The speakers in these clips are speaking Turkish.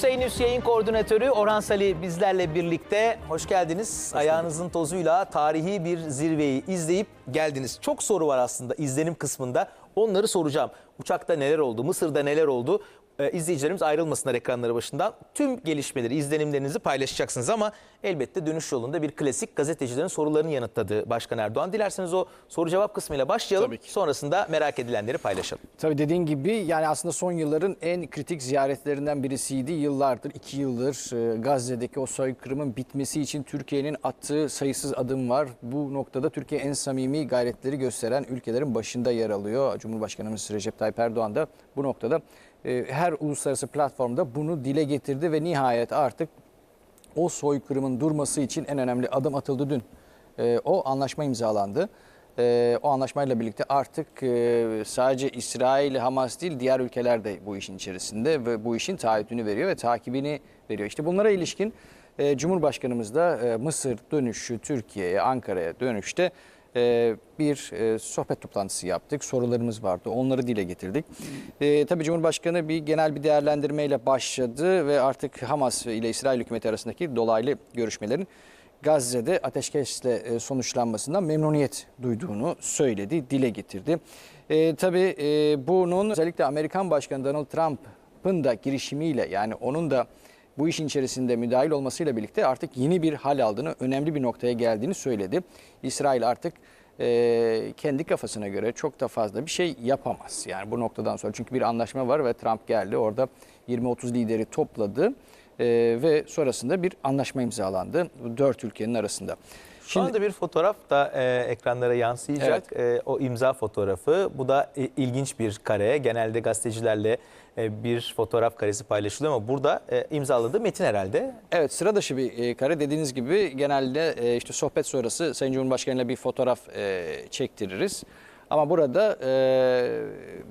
Hüseyin Üs yayın koordinatörü Orhan Sali bizlerle birlikte. Hoş geldiniz. Ayağınızın tozuyla tarihi bir zirveyi izleyip geldiniz. Çok soru var aslında izlenim kısmında. Onları soracağım. Uçakta neler oldu, Mısır'da neler oldu? Ee, izleyicilerimiz ayrılmasınlar ekranları başından. Tüm gelişmeleri, izlenimlerinizi paylaşacaksınız ama elbette dönüş yolunda bir klasik gazetecilerin sorularını yanıtladı Başkan Erdoğan. Dilerseniz o soru cevap kısmıyla başlayalım. Sonrasında merak edilenleri paylaşalım. Tabii dediğin gibi yani aslında son yılların en kritik ziyaretlerinden birisiydi. Yıllardır, iki yıldır e, Gazze'deki o soykırımın bitmesi için Türkiye'nin attığı sayısız adım var. Bu noktada Türkiye en samimi gayretleri gösteren ülkelerin başında yer alıyor. Cumhurbaşkanımız Recep Tayyip Erdoğan da bu noktada e, her uluslararası platformda bunu dile getirdi ve nihayet artık o soykırımın durması için en önemli adım atıldı dün. E, o anlaşma imzalandı. E, o anlaşmayla birlikte artık e, sadece İsrail, Hamas değil diğer ülkeler de bu işin içerisinde ve bu işin taahhütünü veriyor ve takibini veriyor. İşte bunlara ilişkin e, Cumhurbaşkanımız da e, Mısır dönüşü Türkiye'ye, Ankara'ya dönüşte e, bir e, sohbet toplantısı yaptık. Sorularımız vardı. Onları dile getirdik. E, tabii Cumhurbaşkanı bir genel bir değerlendirmeyle başladı ve artık Hamas ile İsrail hükümeti arasındaki dolaylı görüşmelerin Gazze'de ateşkesle e, sonuçlanmasından memnuniyet duyduğunu söyledi, dile getirdi. E, tabii e, bunun özellikle Amerikan Başkanı Donald Trump'ın da girişimiyle yani onun da bu işin içerisinde müdahil olmasıyla birlikte artık yeni bir hal aldığını, önemli bir noktaya geldiğini söyledi. İsrail artık e, kendi kafasına göre çok da fazla bir şey yapamaz. Yani bu noktadan sonra çünkü bir anlaşma var ve Trump geldi orada 20-30 lideri topladı e, ve sonrasında bir anlaşma imzalandı dört ülkenin arasında. Şu anda bir fotoğraf da e, ekranlara yansıyacak. E, o imza fotoğrafı. Bu da e, ilginç bir kare. Genelde gazetecilerle e, bir fotoğraf karesi paylaşılıyor ama burada e, imzaladığı metin herhalde. Evet sıra dışı bir e, kare dediğiniz gibi genelde e, işte sohbet sonrası Sayın Cumhurbaşkanı ile bir fotoğraf e, çektiririz. Ama burada e,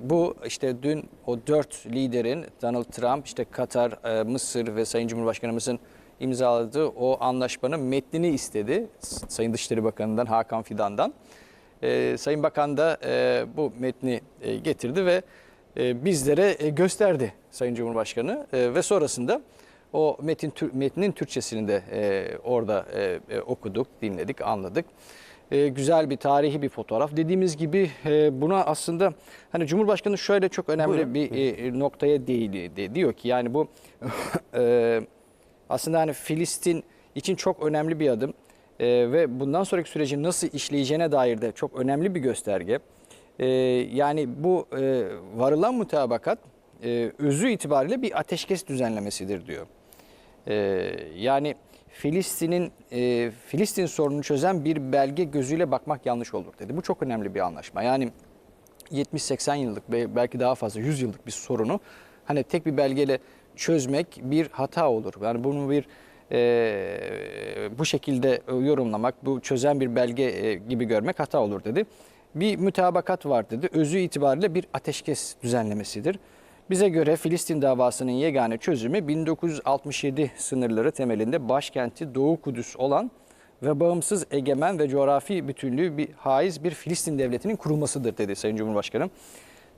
bu işte dün o dört liderin Donald Trump, işte Katar, e, Mısır ve Sayın Cumhurbaşkanımızın imzaladığı o anlaşmanın metnini istedi. Sayın Dışişleri Bakanı'ndan Hakan Fidan'dan. E, Sayın Bakan da e, bu metni e, getirdi ve e, bizlere e, gösterdi Sayın Cumhurbaşkanı E, ve sonrasında o metin metnin Türkçesini de e, orada e, e, okuduk, dinledik, anladık. E, güzel bir tarihi bir fotoğraf. Dediğimiz gibi e, buna aslında hani Cumhurbaşkanı şöyle çok önemli Buyurun, bir e, noktaya değindi. De, diyor ki yani bu e, aslında hani Filistin için çok önemli bir adım E, ve bundan sonraki sürecin nasıl işleyeceğine dair de çok önemli bir gösterge. E, yani bu e, varılan mutabakat e, özü itibariyle bir ateşkes düzenlemesidir diyor. E, yani Filistin'in e, Filistin sorununu çözen bir belge gözüyle bakmak yanlış olur dedi. Bu çok önemli bir anlaşma. Yani 70-80 yıllık belki daha fazla 100 yıllık bir sorunu hani tek bir belgeyle çözmek bir hata olur. Yani bunu bir e, bu şekilde yorumlamak, bu çözen bir belge e, gibi görmek hata olur dedi. Bir mütabakat var dedi. Özü itibariyle bir ateşkes düzenlemesidir. Bize göre Filistin davasının yegane çözümü 1967 sınırları temelinde başkenti Doğu Kudüs olan ve bağımsız egemen ve coğrafi bütünlüğü bir haiz bir Filistin devletinin kurulmasıdır dedi Sayın Cumhurbaşkanı.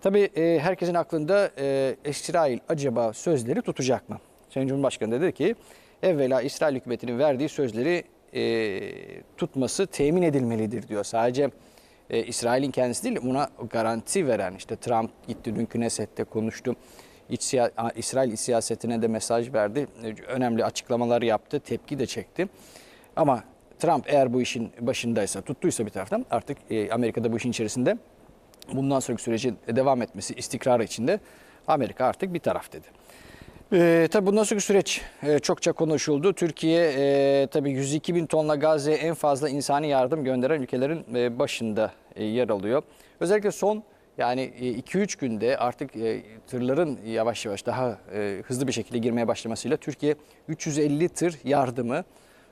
Tabii e, herkesin aklında e, İsrail acaba sözleri tutacak mı? Sayın Cumhurbaşkanı dedi ki evvela İsrail hükümetinin verdiği sözleri e, tutması temin edilmelidir diyor. Sadece İsrail'in kendisi değil buna garanti veren işte Trump gitti dün Knesset'te konuştu. İç siya- İsrail iç siyasetine de mesaj verdi. Önemli açıklamalar yaptı. Tepki de çekti. Ama Trump eğer bu işin başındaysa, tuttuysa bir taraftan artık Amerika'da bu işin içerisinde bundan sonraki sürecin devam etmesi istikrarı içinde Amerika artık bir taraf dedi. Ee, tabii bundan sonraki süreç e, çokça konuşuldu. Türkiye e, tabii 102 bin tonla Gazze'ye en fazla insani yardım gönderen ülkelerin e, başında e, yer alıyor. Özellikle son yani 2-3 günde artık e, tırların yavaş yavaş daha e, hızlı bir şekilde girmeye başlamasıyla Türkiye 350 tır yardımı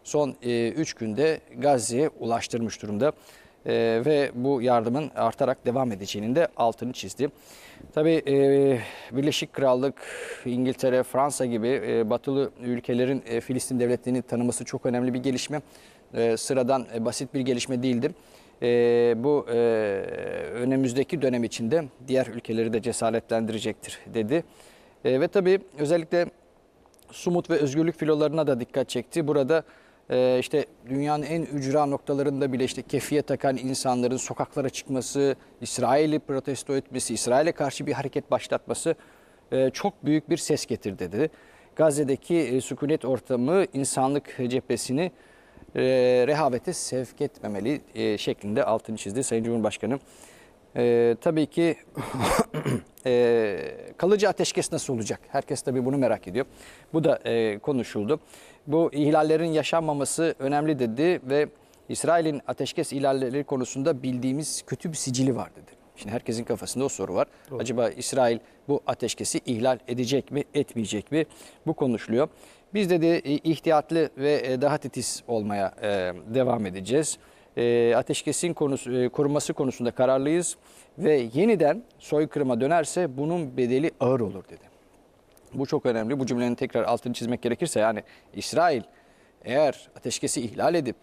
son 3 günde Gazze'ye ulaştırmış durumda. Ee, ve bu yardımın artarak devam edeceğinin de altını çizdi. Tabii e, Birleşik Krallık, İngiltere, Fransa gibi e, batılı ülkelerin e, Filistin devletlerini tanıması çok önemli bir gelişme. E, sıradan e, basit bir gelişme değildir. E, bu e, önümüzdeki dönem içinde diğer ülkeleri de cesaretlendirecektir dedi. E, ve tabii özellikle Sumut ve özgürlük filolarına da dikkat çekti. Burada e, işte dünyanın en ücra noktalarında bile işte kefiye takan insanların sokaklara çıkması, İsrail'i protesto etmesi, İsrail'e karşı bir hareket başlatması e, çok büyük bir ses getirdi dedi. Gazze'deki e, sükunet ortamı insanlık cephesini e, rehavete sevk etmemeli e, şeklinde altını çizdi Sayın Cumhurbaşkanı. E, tabii ki kalıcı ateşkes nasıl olacak? Herkes tabii bunu merak ediyor. Bu da konuşuldu. Bu ihlallerin yaşanmaması önemli dedi ve İsrail'in ateşkes ihlalleri konusunda bildiğimiz kötü bir sicili var dedi. Şimdi herkesin kafasında o soru var. Acaba İsrail bu ateşkesi ihlal edecek mi, etmeyecek mi? Bu konuşuluyor. Biz de de ihtiyatlı ve e, daha titiz olmaya e, devam edeceğiz. E, ateşkesin konusu, e, korunması konusunda kararlıyız ve yeniden soykırıma dönerse bunun bedeli ağır olur dedi. Bu çok önemli. Bu cümlenin tekrar altını çizmek gerekirse yani İsrail eğer ateşkesi ihlal edip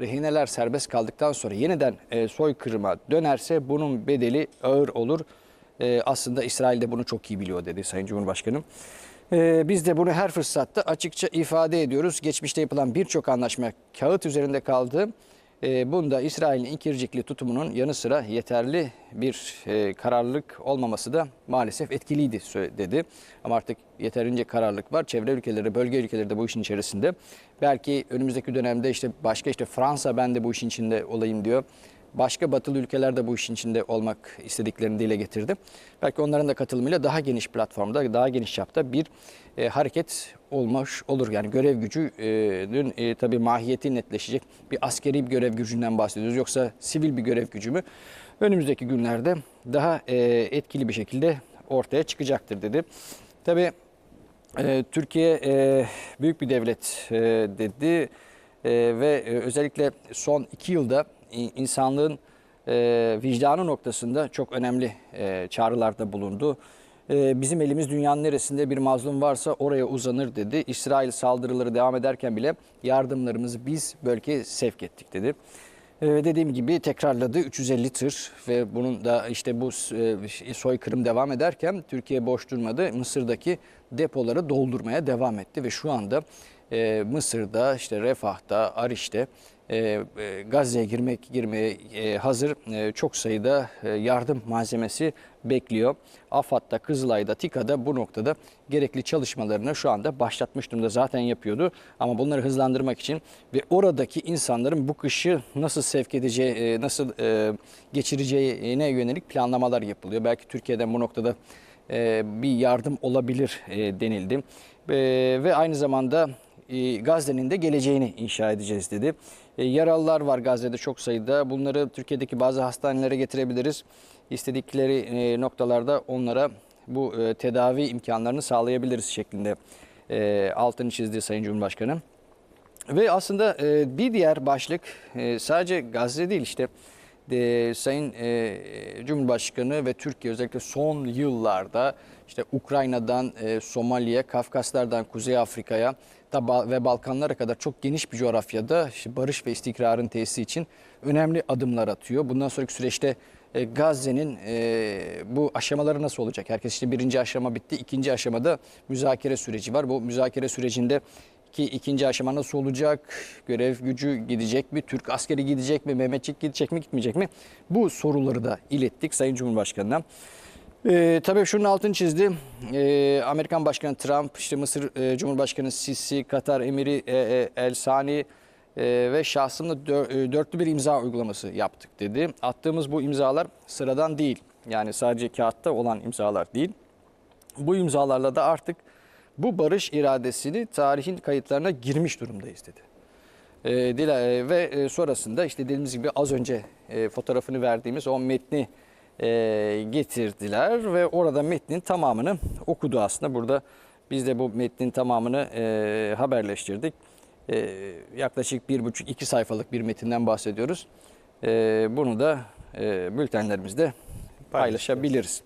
rehineler serbest kaldıktan sonra yeniden e, soykırıma dönerse bunun bedeli ağır olur. E, aslında İsrail de bunu çok iyi biliyor dedi Sayın Cumhurbaşkanım. E, biz de bunu her fırsatta açıkça ifade ediyoruz. Geçmişte yapılan birçok anlaşma kağıt üzerinde kaldı. E, bunda İsrail'in ikircikli tutumunun yanı sıra yeterli bir e, kararlılık olmaması da maalesef etkiliydi dedi. Ama artık yeterince kararlılık var. Çevre ülkeleri, bölge ülkeleri de bu işin içerisinde. Belki önümüzdeki dönemde işte başka işte Fransa ben de bu işin içinde olayım diyor. Başka batılı ülkeler de bu işin içinde olmak istediklerini dile getirdi. Belki onların da katılımıyla daha geniş platformda, daha geniş çapta bir e, hareket olmuş olur. Yani görev gücünün e, tabii mahiyeti netleşecek. Bir askeri bir görev gücünden bahsediyoruz. Yoksa sivil bir görev gücü mü? Önümüzdeki günlerde daha e, etkili bir şekilde ortaya çıkacaktır dedi. Tabii e, Türkiye e, büyük bir devlet e, dedi E, ve e, özellikle son iki yılda insanlığın e, vicdanı noktasında çok önemli e, çağrılarda bulundu. E, bizim elimiz dünyanın neresinde bir mazlum varsa oraya uzanır dedi. İsrail saldırıları devam ederken bile yardımlarımızı biz bölgeye sevk ettik dedi. Ee, dediğim gibi tekrarladı 350 tır ve bunun da işte bu e, soykırım devam ederken Türkiye boş durmadı. Mısır'daki depoları doldurmaya devam etti ve şu anda e, Mısır'da işte Refah'ta, Ariş'te e, e, Gazze'ye girmek girmeye e, hazır e, çok sayıda e, yardım malzemesi bekliyor. AFAD'da, Kızılay'da, TİKA'da bu noktada gerekli çalışmalarını şu anda başlatmış durumda zaten yapıyordu. Ama bunları hızlandırmak için ve oradaki insanların bu kışı nasıl sevk edeceği, e, nasıl e, geçireceğine yönelik planlamalar yapılıyor. Belki Türkiye'den bu noktada e, bir yardım olabilir e, denildi. E, Ve aynı zamanda e, Gazze'nin de geleceğini inşa edeceğiz dedi. E, Yaralılar var Gazze'de çok sayıda. Bunları Türkiye'deki bazı hastanelere getirebiliriz. İstedikleri e, noktalarda onlara bu e, tedavi imkanlarını sağlayabiliriz şeklinde altını çizdi Sayın Cumhurbaşkanı. Ve aslında bir diğer başlık sadece Gazze değil işte Sayın Cumhurbaşkanı ve Türkiye özellikle son yıllarda işte Ukrayna'dan e, Somali'ye, Kafkaslardan Kuzey Afrika'ya ve Balkanlara kadar çok geniş bir coğrafyada işte barış ve istikrarın tesisi için önemli adımlar atıyor. Bundan sonraki süreçte e, Gazze'nin e, bu aşamaları nasıl olacak? Herkes işte birinci aşama bitti. ikinci aşamada müzakere süreci var. Bu müzakere sürecinde ki ikinci aşama nasıl olacak? Görev gücü gidecek mi? Türk askeri gidecek mi? Mehmetçik gidecek mi? Gitmeyecek mi? Bu soruları da ilettik Sayın Cumhurbaşkanı'na. Ee, tabii şunun altını çizdi. Ee, Amerikan Başkanı Trump, işte Mısır e, Cumhurbaşkanı Sisi, Katar Emiri e, e, El Sani e, ve şahsımla dö- e, dörtlü bir imza uygulaması yaptık dedi. Attığımız bu imzalar sıradan değil. Yani sadece kağıtta olan imzalar değil. Bu imzalarla da artık bu barış iradesini tarihin kayıtlarına girmiş durumdayız dedi. E, dile- e, ve sonrasında işte dediğimiz gibi az önce e, fotoğrafını verdiğimiz o metni e, getirdiler ve orada metnin tamamını okudu aslında. Burada biz de bu metnin tamamını e, haberleştirdik. E, yaklaşık bir buçuk iki sayfalık bir metinden bahsediyoruz. E, bunu da e, bültenlerimizde paylaşabiliriz.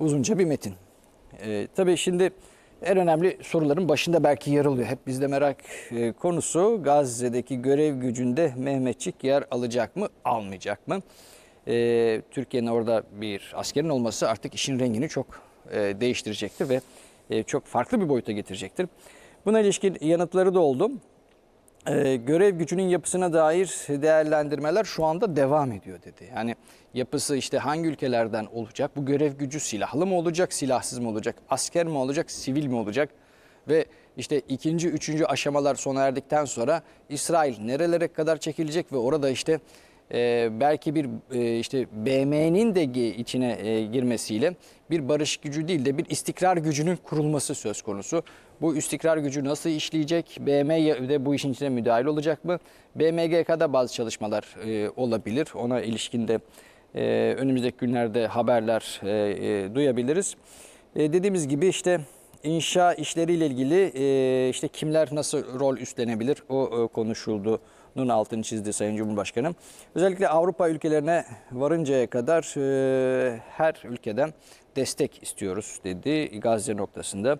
Uzunca bir metin. E, tabii şimdi en önemli soruların başında belki yer alıyor. Hep bizde merak e, konusu Gazze'deki görev gücünde Mehmetçik yer alacak mı, almayacak mı? E, Türkiye'nin orada bir askerin olması artık işin rengini çok e, değiştirecektir ve e, çok farklı bir boyuta getirecektir. Buna ilişkin yanıtları da oldu. Ee, görev gücünün yapısına dair değerlendirmeler şu anda devam ediyor dedi. Yani yapısı işte hangi ülkelerden olacak? Bu görev gücü silahlı mı olacak, silahsız mı olacak? Asker mi olacak, sivil mi olacak? Ve işte ikinci, üçüncü aşamalar sona erdikten sonra İsrail nerelere kadar çekilecek ve orada işte e, belki bir e, işte BM'nin de içine e, girmesiyle bir barış gücü değil de bir istikrar gücünün kurulması söz konusu. Bu istikrar gücü nasıl işleyecek? BM de bu işin içine müdahil olacak mı? BMGK'da bazı çalışmalar e, olabilir. Ona ilişkin de e, önümüzdeki günlerde haberler e, e, duyabiliriz. E, dediğimiz gibi işte inşa işleriyle ilgili e, işte kimler nasıl rol üstlenebilir o e, konuşulduğunun altını çizdi Sayın Cumhurbaşkanı. Özellikle Avrupa ülkelerine varıncaya kadar e, her ülkeden destek istiyoruz dedi Gazze noktasında.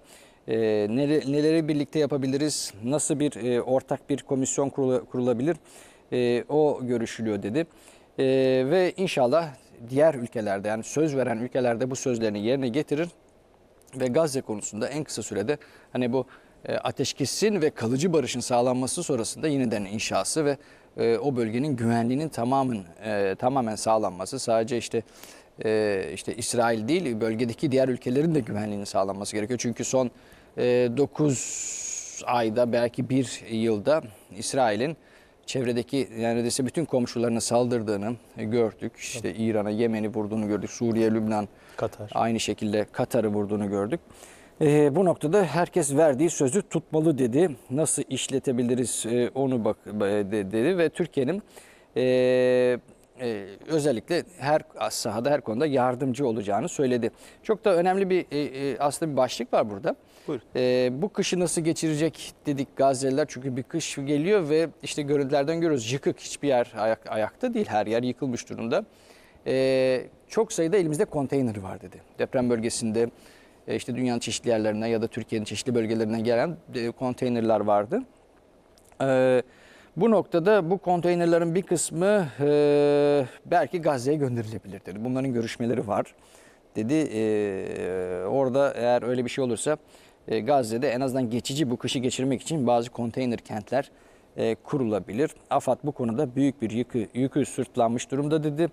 E, nere- neleri birlikte yapabiliriz, nasıl bir e, ortak bir komisyon kurula- kurulabilir e, o görüşülüyor dedi. E, ve inşallah diğer ülkelerde yani söz veren ülkelerde bu sözlerini yerine getirir ve Gazze konusunda en kısa sürede hani bu ateşkesin ve kalıcı barışın sağlanması sonrasında yeniden inşası ve e, o bölgenin güvenliğinin tamamın e, tamamen sağlanması sadece işte e, işte İsrail değil bölgedeki diğer ülkelerin de güvenliğinin sağlanması gerekiyor. Çünkü son e, 9 ayda belki bir yılda İsrail'in çevredeki neredeyse bütün komşularına saldırdığını gördük. İşte İran'a, Yemen'i vurduğunu gördük. Suriye, Lübnan, Katar. Aynı şekilde Katar'ı vurduğunu gördük. Ee, bu noktada herkes verdiği sözü tutmalı dedi. Nasıl işletebiliriz e, onu bak e, de- dedi ve Türkiye'nin e, e, özellikle her sahada her konuda yardımcı olacağını söyledi. Çok da önemli bir e, e, aslında bir başlık var burada. Buyurun. E, bu kışı nasıl geçirecek dedik Gazze'liler çünkü bir kış geliyor ve işte görüntülerden görüyoruz yıkık hiçbir yer ayak, ayakta değil her yer yıkılmış durumda. E, çok sayıda elimizde konteyner var dedi. Deprem bölgesinde e, işte dünyanın çeşitli yerlerine ya da Türkiye'nin çeşitli bölgelerine gelen e, konteynerler vardı. E, bu noktada bu konteynerlerin bir kısmı e, belki Gazze'ye gönderilebilir dedi. Bunların görüşmeleri var dedi. Orada eğer öyle bir şey olursa Gazze'de en azından geçici bu kışı geçirmek için bazı konteyner kentler kurulabilir. AFAD bu konuda büyük bir yükü, yükü sırtlanmış durumda dedi.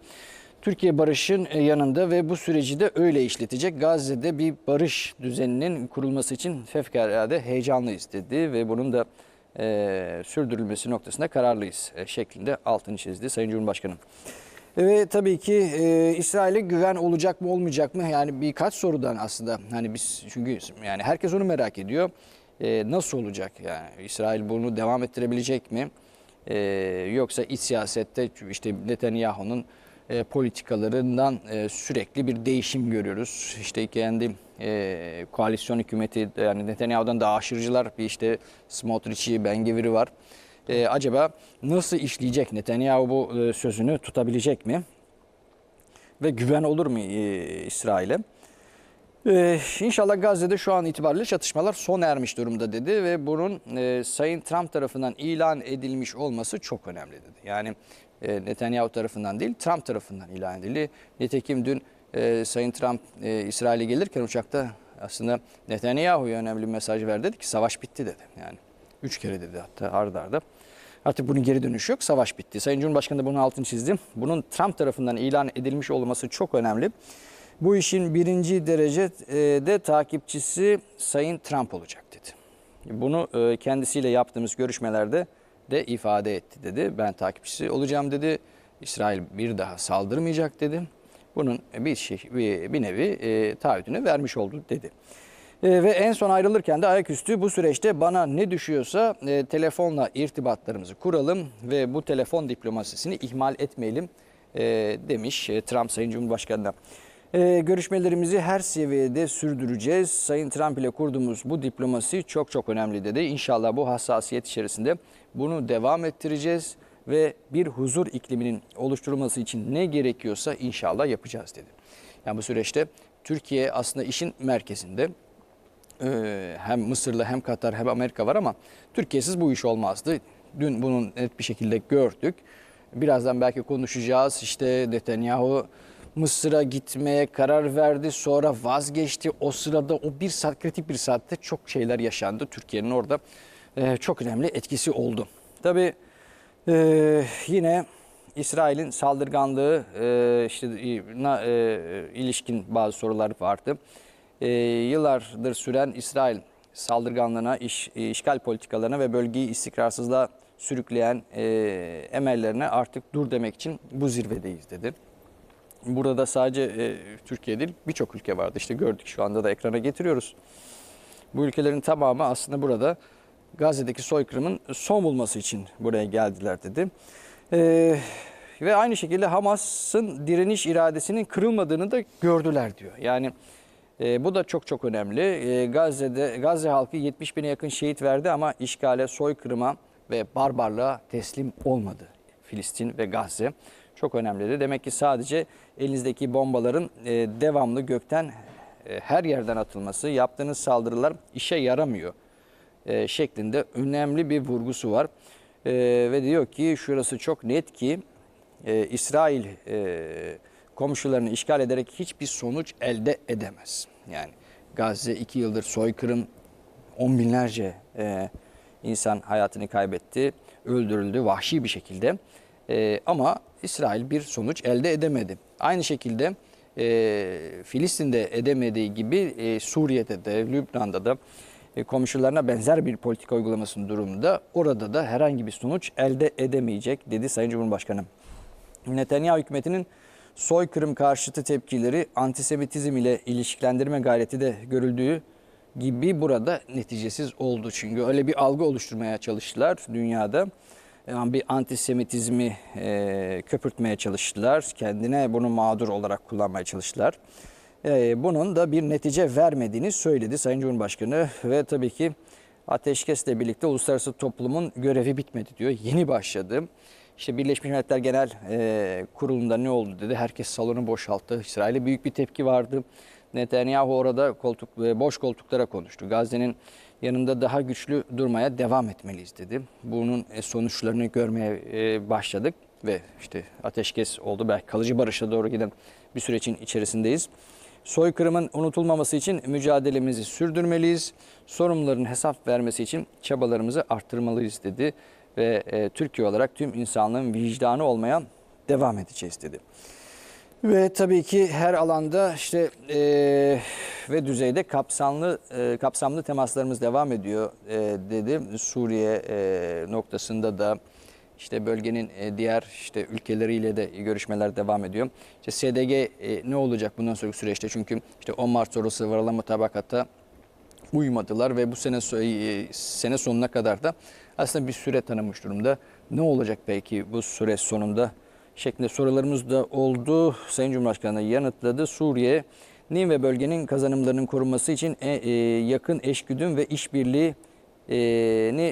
Türkiye barışın e, yanında ve bu süreci de öyle işletecek. Gazze'de bir barış düzeninin kurulması için fevkalade heyecanlıyız dedi ve bunun da e, sürdürülmesi noktasında kararlıyız e, şeklinde altını çizdi Sayın Cumhurbaşkanı. Ve tabii ki e, İsrail'e güven olacak mı olmayacak mı? Yani birkaç sorudan aslında hani biz çünkü yani herkes onu merak ediyor. E, nasıl olacak? Yani İsrail bunu devam ettirebilecek mi? E, yoksa iç siyasette işte Netanyahu'nun e, politikalarından e, sürekli bir değişim görüyoruz. İşte kendi e, koalisyon hükümeti yani Netanyahu'dan daha aşırıcılar bir işte Smotrich'i, Ben Gvir'i var. E, acaba nasıl işleyecek Netanyahu bu e, sözünü tutabilecek mi? Ve güven olur mu e, İsrail'e? Ee, inşallah Gazze'de şu an itibariyle çatışmalar sona ermiş durumda dedi ve bunun e, Sayın Trump tarafından ilan edilmiş olması çok önemli dedi. Yani Netanyahu tarafından değil Trump tarafından ilan edildi. Nitekim dün e, Sayın Trump e, İsrail'e gelirken uçakta aslında Netanyahu'ya önemli bir mesaj verdi dedi ki savaş bitti dedi. Yani üç kere dedi hatta ardarda. arda. Artık bunun geri dönüşü yok. Savaş bitti. Sayın Cumhurbaşkanı da bunun altını çizdi. Bunun Trump tarafından ilan edilmiş olması çok önemli. Bu işin birinci derecede takipçisi Sayın Trump olacak dedi. Bunu e, kendisiyle yaptığımız görüşmelerde de ifade etti dedi. Ben takipçisi olacağım dedi. İsrail bir daha saldırmayacak dedi. Bunun bir şey bir, bir nevi e, taahhüdünü vermiş oldu dedi. E, ve en son ayrılırken de ayaküstü bu süreçte bana ne düşüyorsa e, telefonla irtibatlarımızı kuralım ve bu telefon diplomasisini ihmal etmeyelim e, demiş e, Trump Sayın Cumhurbaşkanı'na. E, görüşmelerimizi her seviyede sürdüreceğiz. Sayın Trump ile kurduğumuz bu diplomasi çok çok önemli dedi. İnşallah bu hassasiyet içerisinde bunu devam ettireceğiz ve bir huzur ikliminin oluşturulması için ne gerekiyorsa inşallah yapacağız dedi. Yani bu süreçte Türkiye aslında işin merkezinde. Ee, hem Mısır'la hem Katar hem Amerika var ama Türkiye'siz bu iş olmazdı. Dün bunu net bir şekilde gördük. Birazdan belki konuşacağız. İşte Netanyahu Mısır'a gitmeye karar verdi. Sonra vazgeçti. O sırada o bir saat kritik bir saatte çok şeyler yaşandı. Türkiye'nin orada e, çok önemli etkisi oldu. Tabii e, yine İsrail'in saldırganlığı e, işte e, na- e, ilişkin bazı sorular vardı. E, yıllardır süren İsrail saldırganlığına, iş, işgal politikalarına ve bölgeyi istikrarsızlığa sürükleyen e, emellerine artık dur demek için bu zirvedeyiz dedi. Burada sadece e, Türkiye değil birçok ülke vardı. İşte gördük şu anda da ekrana getiriyoruz. Bu ülkelerin tamamı aslında burada Gazze'deki soykırımın son bulması için buraya geldiler dedi. Ee, ve aynı şekilde Hamas'ın direniş iradesinin kırılmadığını da gördüler diyor. Yani e, bu da çok çok önemli. E, Gazze'de Gazze halkı 70 bine yakın şehit verdi ama işgale, soykırıma ve barbarlığa teslim olmadı. Filistin ve Gazze çok önemliydi. Demek ki sadece elinizdeki bombaların e, devamlı gökten e, her yerden atılması, yaptığınız saldırılar işe yaramıyor e, şeklinde önemli bir vurgusu var. E, ve diyor ki şurası çok net ki e, İsrail e, komşularını işgal ederek hiçbir sonuç elde edemez. Yani Gazze iki yıldır soykırım, on binlerce e, insan hayatını kaybetti, öldürüldü vahşi bir şekilde. E, ama İsrail bir sonuç elde edemedi. Aynı şekilde e, Filistin'de edemediği gibi e, Suriye'de de, Lübnan'da da e, komşularına benzer bir politika uygulamasının durumunda orada da herhangi bir sonuç elde edemeyecek dedi Sayın Cumhurbaşkanı. Netanyahu hükümetinin soykırım karşıtı tepkileri antisemitizm ile ilişkilendirme gayreti de görüldüğü gibi burada neticesiz oldu. Çünkü öyle bir algı oluşturmaya çalıştılar dünyada. Yani bir antisemitizmi e, köpürtmeye çalıştılar. Kendine bunu mağdur olarak kullanmaya çalıştılar. E, bunun da bir netice vermediğini söyledi Sayın Cumhurbaşkanı ve tabii ki ateşkesle birlikte uluslararası toplumun görevi bitmedi diyor. Yeni başladı. İşte Birleşmiş Milletler Genel e, Kurulu'nda ne oldu dedi. Herkes salonu boşalttı. İsrail'e büyük bir tepki vardı. Netanyahu orada koltuk e, boş koltuklara konuştu. Gazze'nin yanında daha güçlü durmaya devam etmeliyiz dedi. Bunun e, sonuçlarını görmeye e, başladık ve işte ateşkes oldu. Belki kalıcı barışa doğru giden bir sürecin içerisindeyiz. Soykırımın unutulmaması için mücadelemizi sürdürmeliyiz. Sorumluların hesap vermesi için çabalarımızı arttırmalıyız dedi. Ve e, Türkiye olarak tüm insanlığın vicdanı olmaya devam edeceğiz dedi. Ve tabii ki her alanda işte e, ve düzeyde kapsamlı e, kapsamlı temaslarımız devam ediyor e, dedi. Suriye e, noktasında da işte bölgenin e, diğer işte ülkeleriyle de görüşmeler devam ediyor. İşte SDG e, ne olacak bundan sonraki süreçte? Çünkü işte 10 Mart sonrası varılan mutabakata uymadılar ve bu sene e, sene sonuna kadar da aslında bir süre tanımış durumda. Ne olacak peki bu süre sonunda? Şeklinde sorularımız da oldu. Sayın Cumhurbaşkanı yanıtladı. Suriye'nin ve bölgenin kazanımlarının korunması için e- e, yakın eşgüdüm ve işbirliğini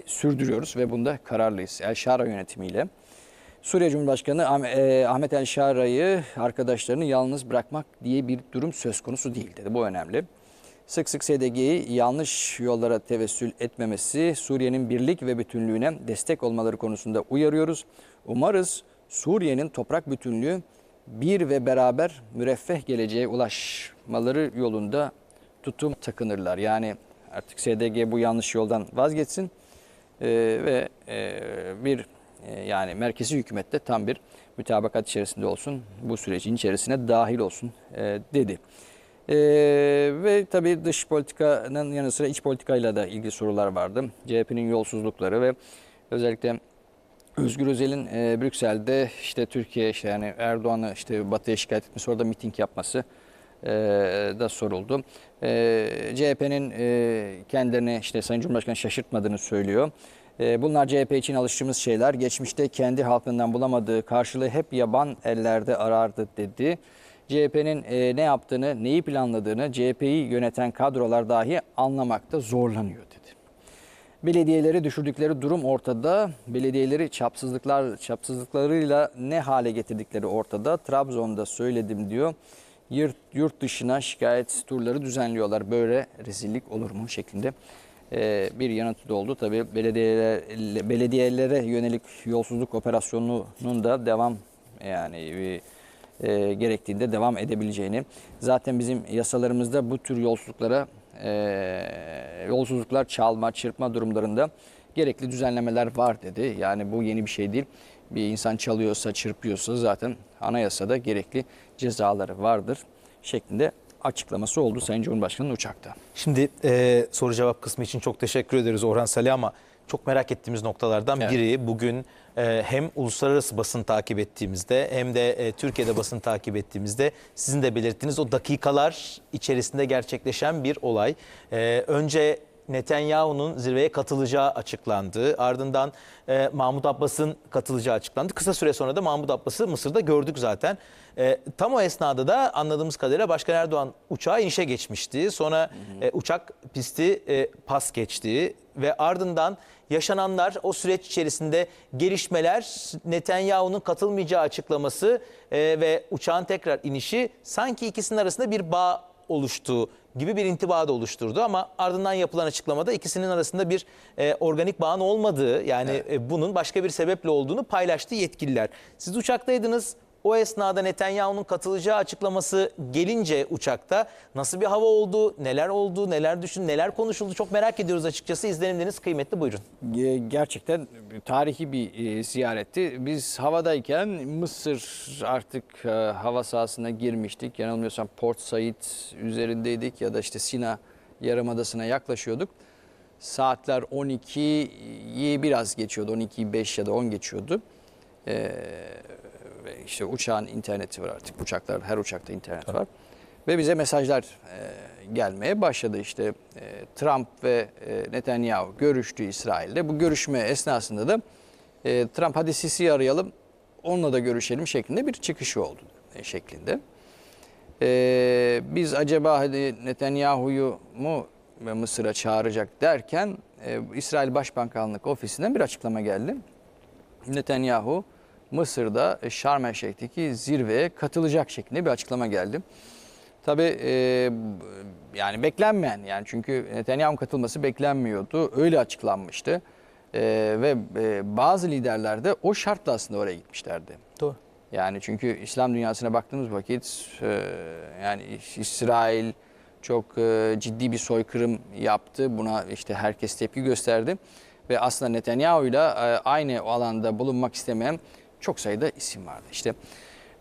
sürdürüyoruz ve bunda kararlıyız. El Şara yönetimiyle. Suriye Cumhurbaşkanı e, Ahmet El Şara'yı arkadaşlarını yalnız bırakmak diye bir durum söz konusu değil dedi. Bu önemli. Sık sık SDG'yi yanlış yollara tevessül etmemesi, Suriye'nin birlik ve bütünlüğüne destek olmaları konusunda uyarıyoruz. Umarız Suriye'nin toprak bütünlüğü bir ve beraber müreffeh geleceğe ulaşmaları yolunda tutum takınırlar. Yani artık SDG bu yanlış yoldan vazgeçsin Ee, ve e, bir e, yani merkezi hükümette tam bir mütabakat içerisinde olsun, bu sürecin içerisine dahil olsun e, dedi. Ee, ve tabii dış politikanın yanı sıra iç politikayla da ilgili sorular vardı. CHP'nin yolsuzlukları ve özellikle Özgür Özel'in e, Brüksel'de işte Türkiye işte yani Erdoğan'ı işte Batı'ya şikayet etmesi orada miting yapması e, da soruldu. E, CHP'nin e, kendilerini işte Sayın Cumhurbaşkanı şaşırtmadığını söylüyor. E, bunlar CHP için alıştığımız şeyler. Geçmişte kendi halkından bulamadığı karşılığı hep yaban ellerde arardı dedi. CHP'nin e, ne yaptığını, neyi planladığını CHP'yi yöneten kadrolar dahi anlamakta zorlanıyor dedi. Belediyeleri düşürdükleri durum ortada. Belediyeleri çapsızlıklar çapsızlıklarıyla ne hale getirdikleri ortada. Trabzon'da söyledim diyor. Yurt, yurt dışına şikayet turları düzenliyorlar. Böyle rezillik olur mu şeklinde e, bir yanıtı da oldu. Tabii belediyeler, belediyelere yönelik yolsuzluk operasyonunun da devam yani bir e, gerektiğinde devam edebileceğini. Zaten bizim yasalarımızda bu tür yolsuzluklara e, yolsuzluklar çalma, çırpma durumlarında gerekli düzenlemeler var dedi. Yani bu yeni bir şey değil. Bir insan çalıyorsa, çırpıyorsa zaten anayasada gerekli cezaları vardır şeklinde açıklaması oldu Sayın Cumhurbaşkanı'nın uçakta. Şimdi e, soru cevap kısmı için çok teşekkür ederiz Orhan Salih ama çok merak ettiğimiz noktalardan Evet. biri bugün e, hem uluslararası basın takip ettiğimizde hem de e, Türkiye'de basın takip ettiğimizde sizin de belirttiğiniz o dakikalar içerisinde gerçekleşen bir olay. E, önce Netanyahu'nun zirveye katılacağı açıklandı. Ardından e, Mahmut Abbas'ın katılacağı açıklandı. Kısa süre sonra da Mahmut Abbas'ı Mısır'da gördük zaten. E, tam o esnada da anladığımız kadarıyla Başkan Erdoğan uçağı inişe geçmişti. Sonra e, uçak pisti e, pas geçti ve ardından yaşananlar o süreç içerisinde gelişmeler Netanyahu'nun katılmayacağı açıklaması e, ve uçağın tekrar inişi sanki ikisinin arasında bir bağ oluştu gibi bir intiba da oluşturdu ama ardından yapılan açıklamada ikisinin arasında bir e, organik bağın olmadığı yani e, bunun başka bir sebeple olduğunu paylaştı yetkililer. Siz uçaktaydınız. O esnada Netanyahu'nun katılacağı açıklaması gelince uçakta nasıl bir hava oldu, neler oldu, neler düşün, neler konuşuldu çok merak ediyoruz açıkçası. İzlenimleriniz kıymetli buyurun. Ge- Gerçekten tarihi bir e, ziyaretti. Biz havadayken Mısır artık e, hava sahasına girmiştik. Yanılmıyorsam Port Said üzerindeydik ya da işte Sina Yarımadası'na yaklaşıyorduk. Saatler 12'yi biraz geçiyordu. 12'yi 5 ya da 10 geçiyordu. Ee, işte uçağın interneti var artık. Uçaklar her uçakta internet var. Ve bize mesajlar e, gelmeye başladı. İşte e, Trump ve e, Netanyahu görüştü İsrail'de. Bu görüşme esnasında da e, Trump hadi Sisi'yi arayalım, onunla da görüşelim şeklinde bir çıkışı oldu e, şeklinde. E, biz acaba hadi Netanyahu'yu mu Mısır'a çağıracak derken e, İsrail Başbakanlık ofisinden bir açıklama geldi. Netanyahu Mısır'da e, Şarm El Şeyh'teki zirveye katılacak şeklinde bir açıklama geldi. Tabii e, yani beklenmeyen yani çünkü Netanyahu'nun katılması beklenmiyordu. Öyle açıklanmıştı. E, ve e, bazı liderler de o şartla aslında oraya gitmişlerdi. Doğru. Yani çünkü İslam dünyasına baktığımız vakit e, yani İsrail çok e, ciddi bir soykırım yaptı. Buna işte herkes tepki gösterdi. Ve aslında Netanyahu'yla e, aynı alanda bulunmak istemeyen çok sayıda isim vardı. İşte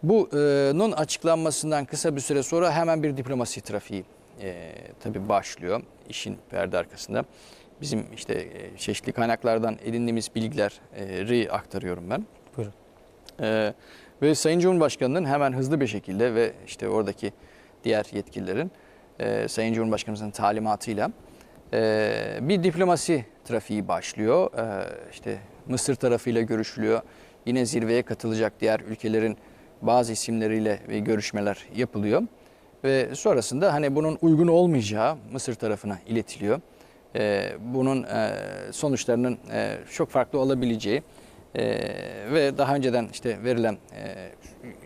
bunun açıklanmasından kısa bir süre sonra hemen bir diplomasi trafiği e, tabii başlıyor işin perde arkasında. Bizim işte e, çeşitli kaynaklardan edindiğimiz bilgileri aktarıyorum ben. Buyurun. Ee, ve Sayın Cumhurbaşkanı'nın hemen hızlı bir şekilde ve işte oradaki diğer yetkililerin e, Sayın Cumhurbaşkanımızın talimatıyla e, bir diplomasi trafiği başlıyor. E, işte Mısır tarafıyla görüşülüyor. Yine zirveye katılacak diğer ülkelerin bazı isimleriyle ve görüşmeler yapılıyor. Ve sonrasında hani bunun uygun olmayacağı Mısır tarafına iletiliyor. E, bunun e, sonuçlarının e, çok farklı olabileceği ve daha önceden işte verilen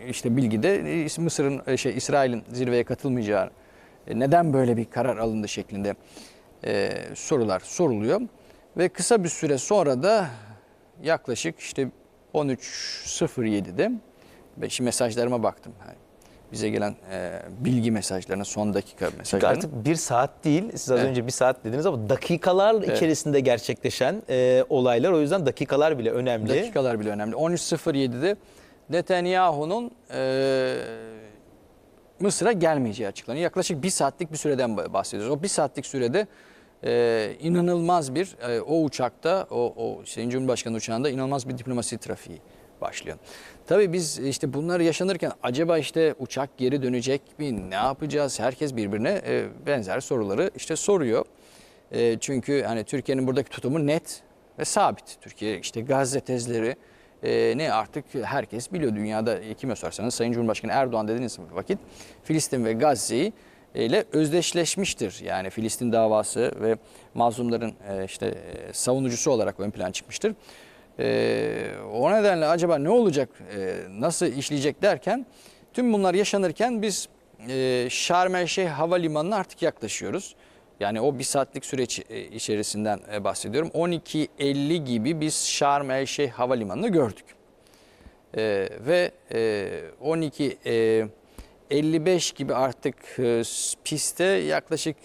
işte bilgide Mısır'ın şey İsrail'in zirveye katılmayacağı neden böyle bir karar alındı şeklinde sorular soruluyor ve kısa bir süre sonra da yaklaşık işte 13.07'de ben şimdi mesajlarıma baktım. Yani bize gelen e, bilgi mesajlarına son dakika Çünkü mesajlarına. artık bir saat değil, siz az Evet. önce bir saat dediniz ama dakikalar içerisinde gerçekleşen e, olaylar. O yüzden dakikalar bile önemli. Dakikalar bile önemli. 13.07'de Netanyahu'nun e, Mısır'a gelmeyeceği açıklanıyor. Yaklaşık bir saatlik bir süreden bahsediyoruz. O bir saatlik sürede e, inanılmaz bir e, o uçakta, o, o Sayın Cumhurbaşkanı uçağında inanılmaz bir diplomasi trafiği başlıyor. Tabii biz işte bunları yaşanırken acaba işte uçak geri dönecek mi, ne yapacağız? Herkes birbirine e, benzer soruları işte soruyor. E, çünkü hani Türkiye'nin buradaki tutumu net ve sabit. Türkiye işte Gazze tezleri e, ne artık herkes biliyor. Dünyada kime sorarsanız Sayın Cumhurbaşkanı Erdoğan dediğiniz vakit Filistin ve Gazze'yi e, ile özdeşleşmiştir. Yani Filistin davası ve mazlumların e, işte e, savunucusu olarak ön plan çıkmıştır. E, o nedenle acaba ne olacak, nasıl işleyecek derken tüm bunlar yaşanırken biz Şarm El Şeyh Havalimanı'na artık yaklaşıyoruz. Yani o bir saatlik süreç içerisinden bahsediyorum. 12.50 gibi biz Şarm El Şeyh Havalimanı'nı gördük. Ve e, 12 e, 55 gibi artık e, pistte yaklaşık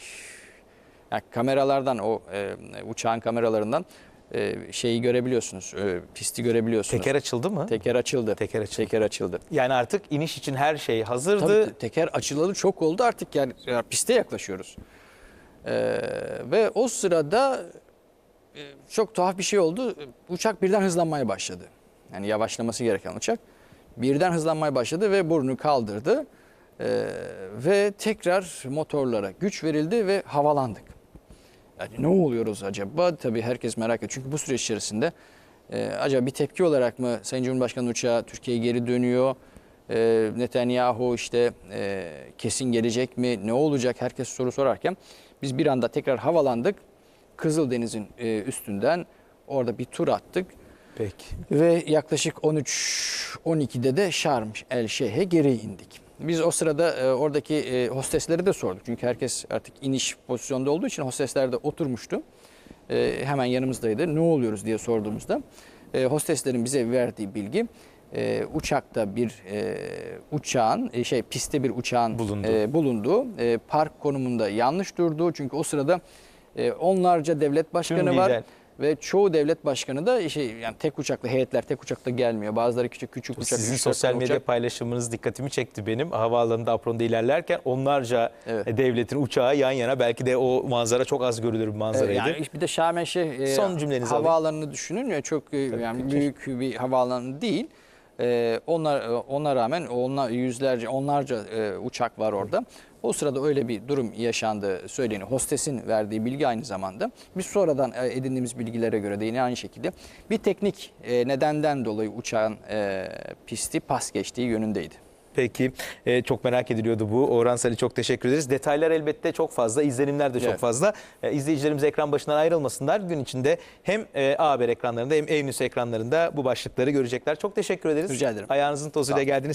yani kameralardan o e, uçağın kameralarından e, şeyi görebiliyorsunuz. e, pisti görebiliyorsunuz. Teker açıldı mı? Teker açıldı. Teker açıldı. Teker açıldı. Yani artık iniş için her şey hazırdı. Tabii te- teker açılalı çok oldu artık yani, yani piste yaklaşıyoruz. Ee, ve o sırada e, çok tuhaf bir şey oldu. Uçak birden hızlanmaya başladı. Yani yavaşlaması gereken uçak birden hızlanmaya başladı ve burnu kaldırdı. Ee, ve tekrar motorlara güç verildi ve havalandık. Yani ne oluyoruz acaba? Tabii herkes merak ediyor. Çünkü bu süreç içerisinde e, acaba bir tepki olarak mı Sayın Cumhurbaşkanı uçağı Türkiye'ye geri dönüyor? E, Netanyahu işte e, kesin gelecek mi? Ne olacak? Herkes soru sorarken biz bir anda tekrar havalandık. Kızıldeniz'in e, üstünden orada bir tur attık. Peki. Ve yaklaşık 13-12'de de Şarm El Şeyh'e geri indik. Biz o sırada e, oradaki e, hostesleri de sorduk. Çünkü herkes artık iniş pozisyonda olduğu için hostesler de oturmuştu. E, hemen yanımızdaydı. Ne oluyoruz diye sorduğumuzda e, hosteslerin bize verdiği bilgi e, uçakta bir e, uçağın e, şey pistte bir uçağın Bulundu. e, bulunduğu e, park konumunda yanlış durduğu çünkü o sırada e, onlarca devlet başkanı var. Ve çoğu devlet başkanı da şey yani tek uçakla heyetler tek uçakla gelmiyor. Bazıları küçük küçük uçak. Sizin sosyal medya uçak. paylaşımınız dikkatimi çekti benim. Havaalanında apronda ilerlerken onlarca Evet. devletin uçağı yan yana. Belki de o manzara çok az görülür bir Evet, manzaraydı. yani bir de Şeyh e, Son cümlenizi alayım. havaalanını düşünün ya çok e, yani büyük bir havaalanı değil. E, onlar ona rağmen onlar yüzlerce onlarca e, uçak var orada. O sırada öyle bir durum yaşandı söyleniyor. Hostesin verdiği bilgi aynı zamanda. Biz sonradan e, edindiğimiz bilgilere göre de yine aynı şekilde bir teknik e, nedenden dolayı uçağın e, pisti pas geçtiği yönündeydi. Peki e, çok merak ediliyordu bu. Orhan Salih çok teşekkür ederiz. Detaylar elbette çok fazla, izlenimler de çok Evet. fazla. E, izleyicilerimiz ekran başından ayrılmasınlar. Gün içinde hem e, A Haber ekranlarında hem Evnüs ekranlarında bu başlıkları görecekler. Çok teşekkür ederiz. Rica ederim. Ayağınızın tozuyla geldiniz.